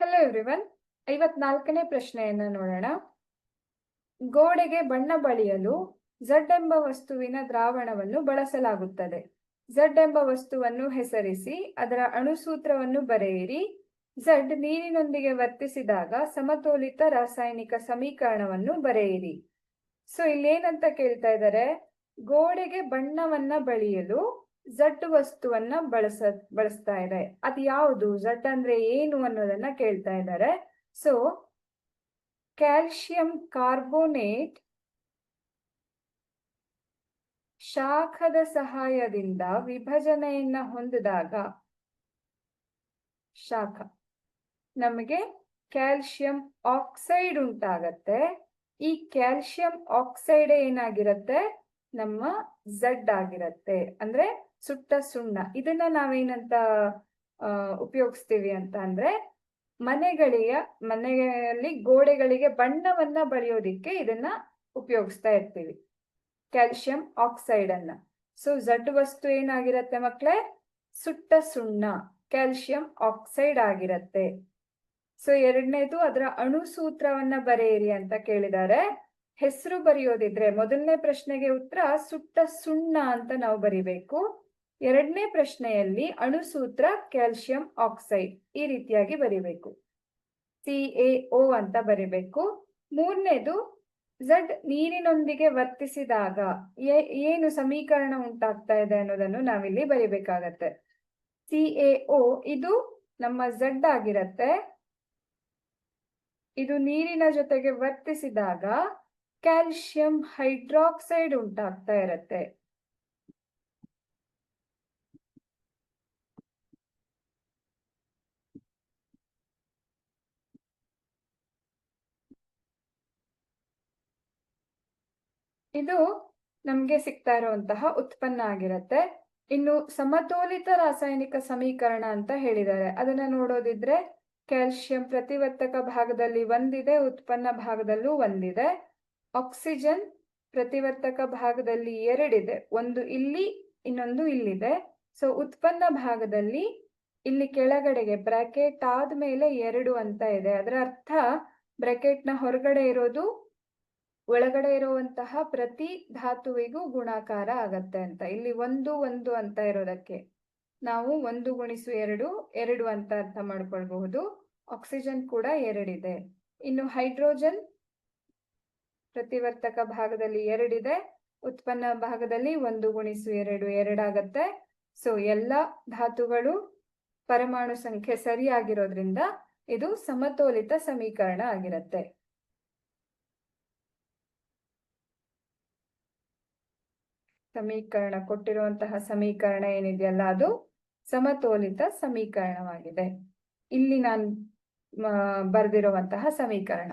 Hello everyone ಐವತ್ನಾಲ್ಕನೇ ಪ್ರಶ್ನೆಯನ್ನ ನೋಡೋಣ. ಗೋಡೆಗೆ ಬಣ್ಣ ಬಳಿಯಲು ಝಡ್ ಎಂಬ ವಸ್ತುವಿನ ದ್ರಾವಣವನ್ನು ಬಳಸಲಾಗುತ್ತದೆ. ಝಡ್ ಎಂಬ ವಸ್ತುವನ್ನು ಹೆಸರಿಸಿ, ಅದರ ಅಣುಸೂತ್ರವನ್ನು ಬರೆಯಿರಿ. ಝಡ್ ನೀರಿನೊಂದಿಗೆ ವರ್ತಿಸಿದಾಗ ಸಮತೋಲಿತ ರಾಸಾಯನಿಕ ಸಮೀಕರಣವನ್ನು ಬರೆಯಿರಿ. ಸೊ ಇಲ್ಲೇನಂತ ಕೇಳ್ತಾ ಇದ್ದಾರೆ ಗೋಡೆಗೆ ಬಣ್ಣವನ್ನ ಬಳಿಯಲು ಝಡ್ ವಸ್ತುವನ್ನ ಬಳಸ, ಬಳಸ್ತಾ ಇದೆ. ಅದು ಯಾವುದು? ಝಡ್ ಅಂದ್ರೆ ಏನು ಅನ್ನೋದನ್ನ ಕೇಳ್ತಾ ಇದ್ದಾರೆ. ಸೊ ಕ್ಯಾಲ್ಸಿಯಂ ಕಾರ್ಬೋನೇಟ್ ಶಾಖದ ಸಹಾಯದಿಂದ ವಿಭಜನೆಯನ್ನ ಹೊಂದಿದಾಗ ಶಾಖ. ನಮಗೆ ಕ್ಯಾಲ್ಸಿಯಂ ಆಕ್ಸೈಡ್ ಉಂಟಾಗತ್ತೆ. ಈ ಕ್ಯಾಲ್ಸಿಯಂ ಆಕ್ಸೈಡ್ ಏನಾಗಿರತ್ತೆ? ನಮ್ಮ ಝಡ್ ಆಗಿರತ್ತೆ. ಅಂದ್ರೆ ಸುಟ್ಟ ಸುಣ್ಣ. ಇದನ್ನ ನಾವೇನಂತ ಉಪಯೋಗಿಸ್ತೀವಿ ಅಂತ ಅಂದ್ರೆ, ಮನೆಗಳಿಗೆ, ಮನೆಯಲ್ಲಿ ಗೋಡೆಗಳಿಗೆ ಬಣ್ಣವನ್ನ ಬಳಿಯೋದಿಕ್ಕೆ ಇದನ್ನ ಉಪಯೋಗಿಸ್ತಾ ಇರ್ತೀವಿ. ಕ್ಯಾಲ್ಸಿಯಂ ಆಕ್ಸೈಡ್ ಅನ್ನ. ಸೊ ಝಟ್ ವಸ್ತು ಏನಾಗಿರತ್ತೆ ಮಕ್ಳೇ? ಸುಟ್ಟ ಸುಣ್ಣ ಕ್ಯಾಲ್ಸಿಯಂ ಆಕ್ಸೈಡ್ ಆಗಿರತ್ತೆ. ಸೊ, ಎರಡನೇದು ಅದರ ಅಣುಸೂತ್ರವನ್ನ ಬರೆಯಿರಿ ಅಂತ ಕೇಳಿದ್ದಾರೆ ಹೆಸರು ಬರೆಯೋದಿದ್ರೆ ಮೊದಲನೇ ಪ್ರಶ್ನೆಗೆ ಉತ್ತರ ಸುಟ್ಟ ಸುಣ್ಣ ಅಂತ ನಾವು ಬರಿಬೇಕು. ಎರಡನೇ ಪ್ರಶ್ನೆಯಲ್ಲಿ ಅಣುಸೂತ್ರ ಕ್ಯಾಲ್ಸಿಯಂ ಆಕ್ಸೈಡ್ ಈ ರೀತಿಯಾಗಿ ಬರಿಬೇಕು. ಸಿ ಎ ಒ ಅಂತ ಬರಿಬೇಕು. ಮೂರನೇದು, ಝಡ್ ನೀರಿನೊಂದಿಗೆ ವರ್ತಿಸಿದಾಗ ಏನು ಸಮೀಕರಣ ಉಂಟಾಗ್ತಾ ಇದೆ ಅನ್ನೋದನ್ನು ನಾವಿಲ್ಲಿ ಬರಿಬೇಕಾಗತ್ತೆ. ಸಿ ಎ ಒ ಇದು ನಮ್ಮ ಝಡ್ ಆಗಿರತ್ತೆ. ಇದು ನೀರಿನ ಜೊತೆಗೆ ವರ್ತಿಸಿದಾಗ ಕ್ಯಾಲ್ಸಿಯಂ ಹೈಡ್ರಾಕ್ಸೈಡ್ ಉಂಟಾಗ್ತಾ ಇರತ್ತೆ. ಇದು ನಮ್ಗೆ ಸಿಗ್ತಾ ಇರುವಂತಹ ಉತ್ಪನ್ನ ಆಗಿರತ್ತೆ. ಇನ್ನು ಸಮತೋಲಿತ ರಾಸಾಯನಿಕ ಸಮೀಕರಣ ಅಂತ ಹೇಳಿದ್ದಾರೆ. ಅದನ್ನ ನೋಡೋದಿದ್ರೆ ಕ್ಯಾಲ್ಸಿಯಂ ಪ್ರತಿವರ್ತಕ ಭಾಗದಲ್ಲಿ ಒಂದಿದೆ, ಉತ್ಪನ್ನ ಭಾಗದಲ್ಲೂ ಒಂದಿದೆ. ಆಕ್ಸಿಜನ್ ಪ್ರತಿವರ್ತಕ ಭಾಗದಲ್ಲಿ ಎರಡಿದೆ. ಒಂದು ಇಲ್ಲಿ, ಇನ್ನೊಂದು ಇಲ್ಲಿದೆ. ಸೊ ಉತ್ಪನ್ನ ಭಾಗದಲ್ಲಿ ಇಲ್ಲಿ ಕೆಳಗಡೆಗೆ ಬ್ರಾಕೆಟ್ ಆದ್ಮೇಲೆ ಎರಡು ಅಂತ ಇದೆ. ಅದರ ಅರ್ಥ ಬ್ರಾಕೆಟ್ನ ಹೊರಗಡೆ ಇರೋದು ಒಳಗಡೆ ಇರುವಂತಹ ಪ್ರತಿ ಧಾತುವಿಗೂ ಗುಣಾಕಾರ ಆಗತ್ತೆ ಅಂತ. ಇಲ್ಲಿ ಒಂದು ಒಂದು ಅಂತ ಇರೋದಕ್ಕೆ ನಾವು ಒಂದು ಗುಣಿಸು ಎರಡು ಎರಡು ಅಂತ ಅರ್ಥ ಮಾಡ್ಕೊಳ್ಬಹುದು. ಆಕ್ಸಿಜನ್ ಕೂಡ ಎರಡಿದೆ. ಇನ್ನು ಹೈಡ್ರೋಜನ್ ಪ್ರತಿವರ್ತಕ ಭಾಗದಲ್ಲಿ ಎರಡಿದೆ. ಉತ್ಪನ್ನ ಭಾಗದಲ್ಲಿ ಒಂದು ಗುಣಿಸು ಎರಡು ಎರಡಾಗತ್ತೆ ಸೊ ಎಲ್ಲ ಧಾತುಗಳು ಪರಮಾಣು ಸಂಖ್ಯೆ ಸರಿಯಾಗಿರೋದ್ರಿಂದ ಇದು ಸಮತೋಲಿತ ಸಮೀಕರಣ ಆಗಿರತ್ತೆ. ಸಮೀಕರಣ ಕೊಟ್ಟಿರುವಂತಹ ಸಮೀಕರಣ ಏನಿದೆಯಲ್ಲ ಅದು ಸಮತೋಲಿತ ಸಮೀಕರಣವಾಗಿದೆ. ಇಲ್ಲಿ ನಾನು ಬರೆದಿರುವಂತಹ ಸಮೀಕರಣ.